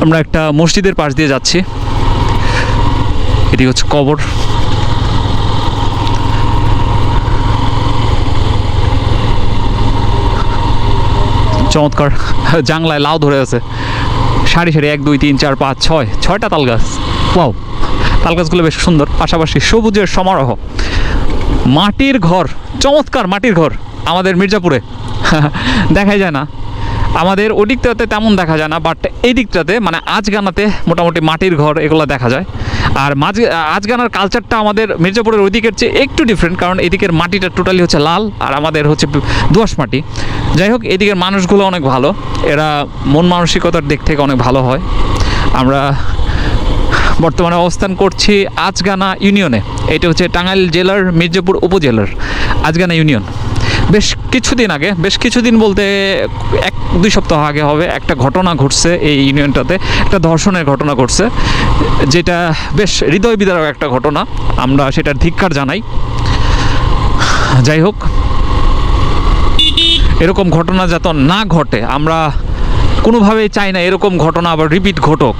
আমরা একটা মসজিদের পাশ দিয়ে যাচ্ছি। এটি হচ্ছে কবর। চমৎকার। জাংলায় লাউ ধরে আছে। সারি সারি এক, দুই, তিন, চার, পাঁচ, ছয়, ছয়টা তাল গাছ। ওয়াও। তাল গাছগুলো বেশ সুন্দর। পাশাপাশি সবুজের সমারোহ। মাটির ঘর। চমৎকার মাটির ঘর। আমাদের মির্জাপুরে। দেখাই যায় না। আমাদের ওই দিকটাতে তেমন দেখা যায় না বাট এই দিকটাতে মানে আজগানাতে মোটামুটি মাটির ঘর এগুলো দেখা যায়। আর মাঝ আজগানার কালচারটা আমাদের মির্জাপুরের ওই দিকের চেয়ে একটু ডিফারেন্ট কারণ এদিকের মাটিটা টোটালি হচ্ছে লাল, আর আমাদের হচ্ছে দোয়াশ মাটি। যাই হোক এদিকের মানুষগুলো অনেক ভালো, এরা মন মানসিকতার দিক থেকে অনেক ভালো হয়। আমরা বর্তমানে অবস্থান করছি আজগানা ইউনিয়নে, এটা হচ্ছে টাঙ্গাইল জেলার মির্জাপুর উপজেলার আজগানা ইউনিয়ন। বেশ কিছুদিন আগে, বেশ কিছুদিন বলতে এক, দুই সপ্তাহ আগে হবে, একটা ঘটনা ঘটছে এই ইউনিয়নটাতে, একটা ধর্ষণের ঘটনা ঘটছে, যেটা বেশ হৃদয় বিদারক একটা ঘটনা, আমরা সেটার ধিক্কার জানাই। যাই হোক, এরকম ঘটনা যাতে না ঘটে, আমরা কোনোভাবেই চাই না এরকম ঘটনা আবার রিপিট ঘটুক।